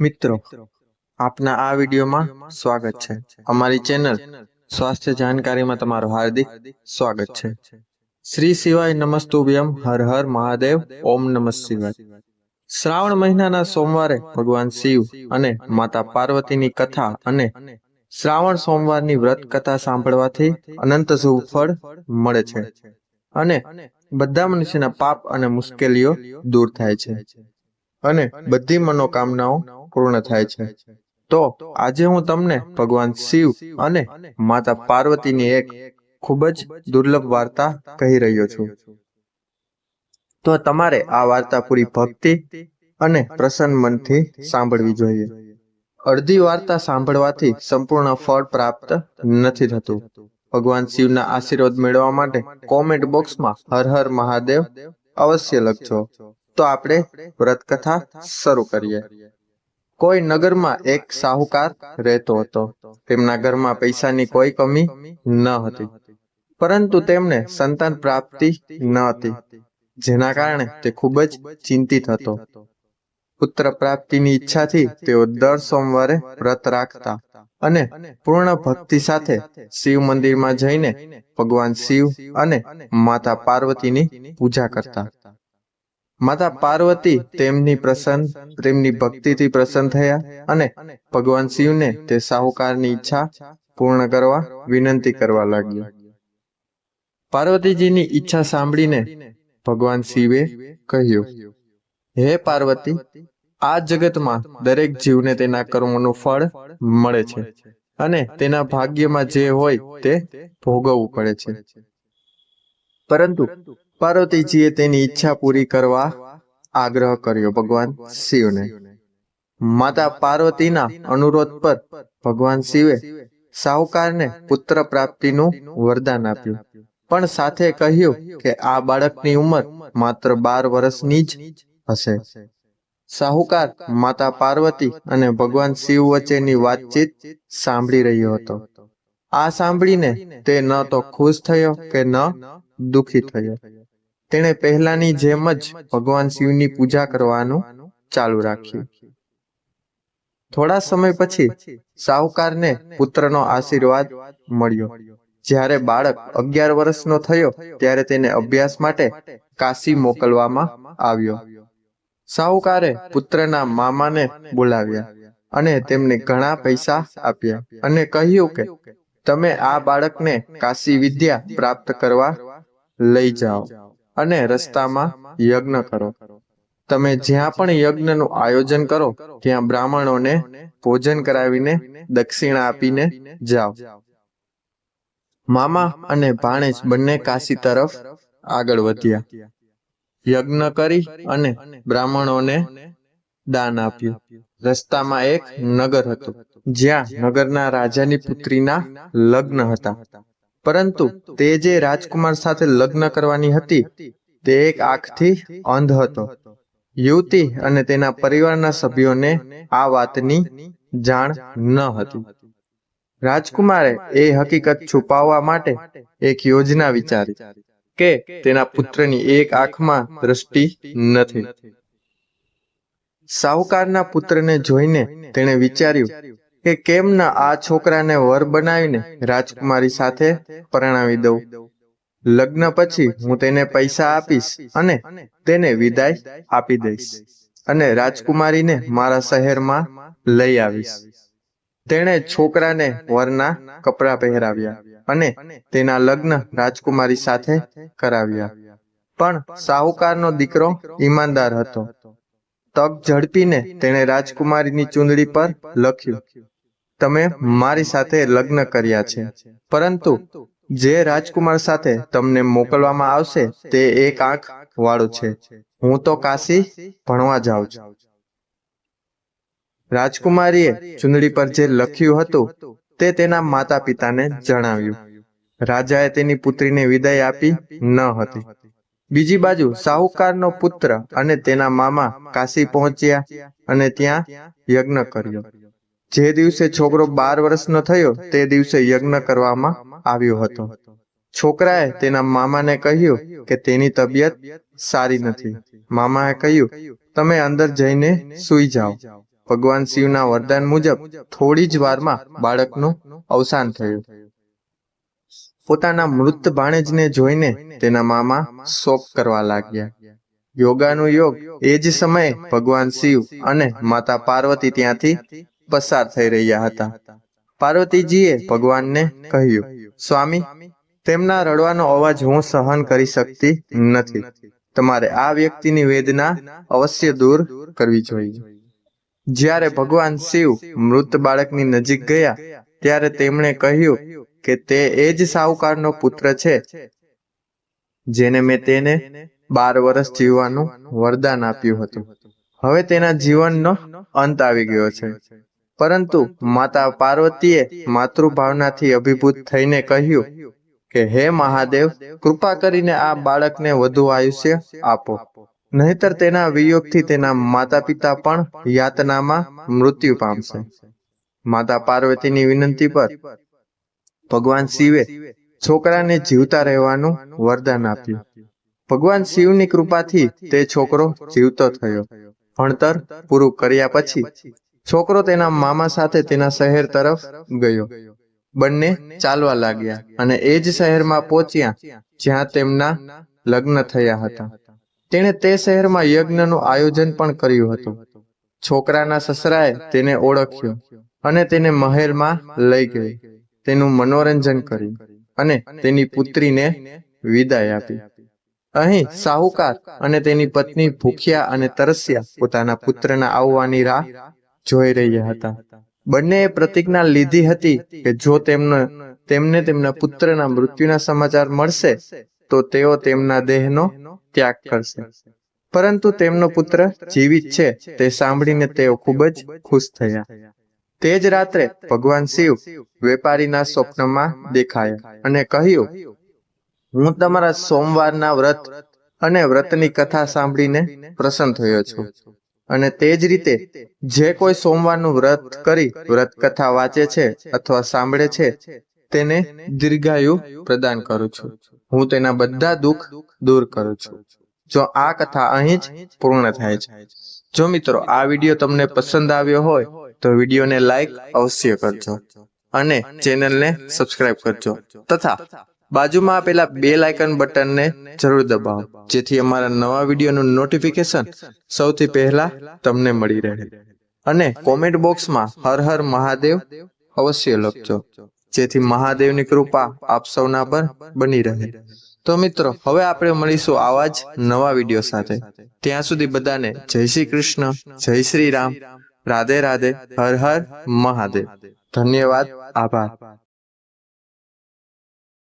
મિત્રો, આપના આ વિડીયોમાં સ્વાગત છે. અમારી ચેનલ સ્વાસ્થ્ય જાણકારીમાં તમારું હાર્દિક સ્વાગત છે. શ્રી શિવાય નમસ્તુભ્યમ હર હર મહાદેવ, ઓમ નમઃ શિવાય. શ્રાવણ મહિનાના સોમવારે ભગવાન શિવ અને માતા પાર્વતીની કથા અને શ્રાવણ સોમવારની વ્રત કથા સાંભળવાથી અનંત શુભ ફળ મળે છે અને બધા મનુષ્યના પાપ અને મુશ્કેલીઓ દૂર થાય છે અને બધી મનોકામનાઓ પૂર્ણ થાય છે. તો આજે હું તમને ભગવાન શિવ અને માતા પાર્વતીની એક ખૂબ જ દુર્લભ વાર્તા કહી રહ્યો છું. તો તમારે આ વાર્તા પૂરી ભક્તિ અને પ્રસન્ન મનથી સાંભળવી જોઈએ. અડધી વાર્તા સાંભળવાથી સંપૂર્ણ ફળ પ્રાપ્ત નથી થતું. ભગવાન શિવના આશીર્વાદ મેળવવા માટે કોમેન્ટ બોક્સમાં હર હર મહાદેવ અવશ્ય લખજો. તો આપણે વ્રત કથા શરૂ કરીએ. કોઈ નગરમાં એક સાહુકાર રહેતો હતો. તેમના ઘરમાં પૈસાની કોઈ કમી ન હતી. પરંતુ તેમને સંતાન પ્રાપ્તિ ન હતી, જેના કારણે તે ખૂબ જ ચિંતિત હતો. પુત્ર પ્રાપ્તિની ઈચ્છાથી તેઓ દર સોમવારે વ્રત રાખતા અને પૂર્ણ ભક્તિ સાથે શિવ મંદિરમાં જઈને ભગવાન શિવ અને માતા પાર્વતીની પૂજા કરતા. માતા પાર્વતી તેમની પ્રસન્ન, તેમની ભક્તિથી પ્રસન્ન થયા અને ભગવાન શિવને તે સાહુકારની ઈચ્છા પૂર્ણ કરવા વિનંતી કરવા લાગ્યો. પાર્વતીજીની ઈચ્છા સાંભળીને ભગવાન શિવે કહ્યું, હે પાર્વતી, આ જગતમાં દરેક જીવને તેના કર્મોનું ફળ મળે છે અને તેના ભાગ્યમાં જે હોય તે ભોગવવું પડે છે. પરંતુ પાર્વતીજીએ તેની ઈચ્છા પૂરી કરવા આગ્રહ કર્યો, ભગવાન શિવને. માતા પાર્વતીના અનુરોધ પર ભગવાન શિવે સાહુકારને પુત્ર પ્રાપ્તિનું વરદાન આપ્યું. પણ સાથે કહ્યું કે આ બાળકની ઉંમર માત્ર બાર વર્ષની જ હશે. સાહુકાર માતા પાર્વતી અને ભગવાન શિવ વચ્ચેની વાતચીત સાંભળી રહ્યો હતો. આ સાંભળીને તે ન તો ખુશ થયો કે ન દુખી થયો. તેણે પહેલાની જેમ જ ભગવાન શિવની પૂજા કરવાનું ચાલુ રાખ્યું. થોડા સમય પછી સાહુકારને પુત્રનો આશીર્વાદ મળ્યો. જ્યારે બાળક અગિયાર વર્ષનો થયો, ત્યારે તેને અભ્યાસ માટે કાશી મોકલવામાં આવ્યો. સાહુકારે પુત્રના મામાને બોલાવ્યા અને તેમને ઘણા પૈસા આપ્યા અને કહ્યું કે, તમે આ બાળકને કાશી વિદ્યા પ્રાપ્ત કરવા લઈ જાઓ. અને રસ્તામાં યજ્ઞ કરો. તમે જ્યાં પણ યજ્ઞનું આયોજન કરો ત્યાં બ્રાહ્મણોને ભોજન કરાવીને દક્ષિણા આપીને જાઓ. મામા અને ભાણેજ બંને કાશી તરફ આગળ વધ્યા. યજ્ઞ કરી અને બ્રાહ્મણોને દાન આપ્યું. રસ્તામાં એક નગર હતું. જ્યાં નગરના રાજાની પુત્રીના લગ્ન હતા. પરંતુ તે જે રાજકુમાર સાથે લગ્ન કરવાની હતી, તે એક આંખથી અંધ હતો. યુવતી અને તેના પરિવારના સભ્યોને આ વાતની જાણ ન હતી. રાજકુમારે એ હકીકત છુપાવવા માટે એક યોજના વિચારી કે તેના પુત્રની એક આંખમાં દ્રષ્ટિ નથી. સાહુકારના પુત્રને જોઈને તેણે વિચાર્યું કે કેમ ના આ છોકરાને વર બનાવીને રાજકુમારી સાથે પરણાવી દઉં? લગ્ન પછી હું તેને પૈસા આપીશ અને તેને વિદાય આપી દઈશ અને રાજકુમારીને મારા શહેરમાં લઈ આવીશ. તેણે છોકરાને વરના કપડા પહેરાવ્યા અને તેના લગ્ન રાજકુમારી સાથે કરાવ્યા. પણ સાહુકારનો દીકરો ઈમાનદાર હતો. તક ઝડપીને તેણે રાજકુમારીની ચૂંદડી પર લખ્યું તમે મારી સાથે લગ્ન કર્યા છે. પરંતુ જે રાજકુમાર સાથે તમને મોકલવામાં આવશે, તે એક આંખ વાળો છે. હું તો કાશી ભણવા જાઉં છું. રાજકુમારીએ ચુંદડી પર જે લખ્યું હતું, તે તેના માતા પિતાને જણાવ્યું. રાજાએ તેની પુત્રીને વિદાય આપી ન હતી. બીજી બાજુ સાહુકારનો પુત્ર અને તેના મામા કાશી પહોંચ્યા અને ત્યાં યજ્ઞ કર્યો. જે દિવસે છોકરો બાર વર્ષનો થયો, તે દિવસે યજ્ઞ કરવામાં આવ્યો હતો. છોકરાએ તેના મામાને કહ્યું કે તેની તબિયત સારી નથી. મામાએ કહ્યું, તમે અંદર જઈને સૂઈ જાઓ. ભગવાન શિવના વરદાન મુજબ થોડી જ વારમાં બાળકનું અવસાન થયું. પોતાના મૃત ભાણેજને જોઈને તેના મામા શોક કરવા લાગ્યા. યોગાનું યોગ એ જ સમયે ભગવાન શિવ અને માતા પાર્વતી ત્યાંથી પસાર થઈ રહ્યા હતા. પાર્વતીજીએ ભગવાનને કહ્યું, સ્વામી, તેમના રડવાનો અવાજ હું સહન કરી શકતી નથી. તમારે આ વ્યક્તિની વેદના અવશ્ય દૂર કરવી જોઈએ. જ્યારે ભગવાન શિવ મૃત બાળકની નજીક ગયા, ત્યારે તેમણે કહ્યું કે તે એ જ સાહુકારનો પુત્ર છે, જેને મેં તેને બાર વર્ષ જીવવાનું વરદાન આપ્યું હતું. હવે તેના જીવનનો અંત આવી ગયો છે. પરંતુ માતા પાર્વતીએ માતૃભાવનાથી અભિભૂત થઈને કહ્યું કે, હે મહાદેવ, કૃપા કરીને આ બાળકને વધુ આયુષ્ય આપો. નહીતર તેના વિયોગથી તેના માતા પિતા પણ યાતનામાં મૃત્યુ પામશે. માતા પાર્વતીની વિનંતી પર ભગવાન શિવે છોકરાને જીવતા રહેવાનું વરદાન આપ્યું. ભગવાન શિવની કૃપાથી તે છોકરો જીવતો થયો. ભણતર પૂરું કર્યા પછી છોકરો તેના મામા સાથે તેના શહેર તરફ ગયો. બંને ચાલવા લાગ્યા અને એ જ શહેરમાં પહોંચ્યા જ્યાં તેમના લગ્ન થયા હતા. તેણે તે શહેરમાં યજ્ઞનું આયોજન પણ કર્યું હતું. છોકરાના સસરાએ તેને ઓળખ્યો અને તેને મહેલમાં લઈ ગઈ. તેનું મનોરંજન કર્યું અને તેની પુત્રીને વિદાય આપી. અહીં સાહુકાર અને તેની પત્ની ભૂખ્યા અને તરસ્યા પોતાના પુત્રના આવવાની રાહ જોઈ રહ્યા હતા. બંનેએ પ્રતિજ્ઞા લીધી હતી કે જો તેમને તેમને તેમના પુત્રના મૃત્યુના સમાચાર મળશે, તો તેઓ તેમના દેહનો ત્યાગ કરશે. પરંતુ તેમનો પુત્ર જીવિત છે, તે સાંભળીને તેઓ ખૂબ જ ખુશ થયા. તે જ રાત્રે ભગવાન શિવ વેપારીના સ્વપ્નમાં દેખાયા અને કહ્યું, હું તમારા સોમવારના વ્રત અને વ્રતની કથા સાંભળીને પ્રસન્ન થયો છું. અને તે જ રીતે, જે કોઈ સોમવારનું વ્રત કરી વ્રત કથા વાંચે છે અથવા સાંભળે છે, તેને દીર્ઘાયુ પ્રદાન કરું છું. હું તેના બધા દુઃખ દૂર કરું છું. જો આ કથા અહીં જ પૂર્ણ થાય છે. જો મિત્રો, આ વીડિયો તમને પસંદ આવ્યો હોય, તો વિડીયોને લાઈક અવશ્ય કરજો અને ચેનલને સબસ્ક્રાઇબ કરજો. તથા બાજુમાં આપેલા બેલ આઇકન બટનને જરૂર દબાવો, જેથી અમારા નવા વિડીયોનું નોટિફિકેશન સૌથી પહેલા તમને મળી રહે. અને કોમેન્ટ બોક્સમાં હર હર મહાદેવ અવશ્ય લખજો, જેથી મહાદેવની કૃપા આપ સૌના પર બની રહે. તો મિત્રો, હવે આપણે મળીશું આવા જ નવા વીડિયો સાથે. ત્યાં સુધી બધાને જય શ્રી કૃષ્ણ, જય શ્રી રામ. રાધે રાધે, હર હર મહાદેવ. ધન્યવાદ, આભાર.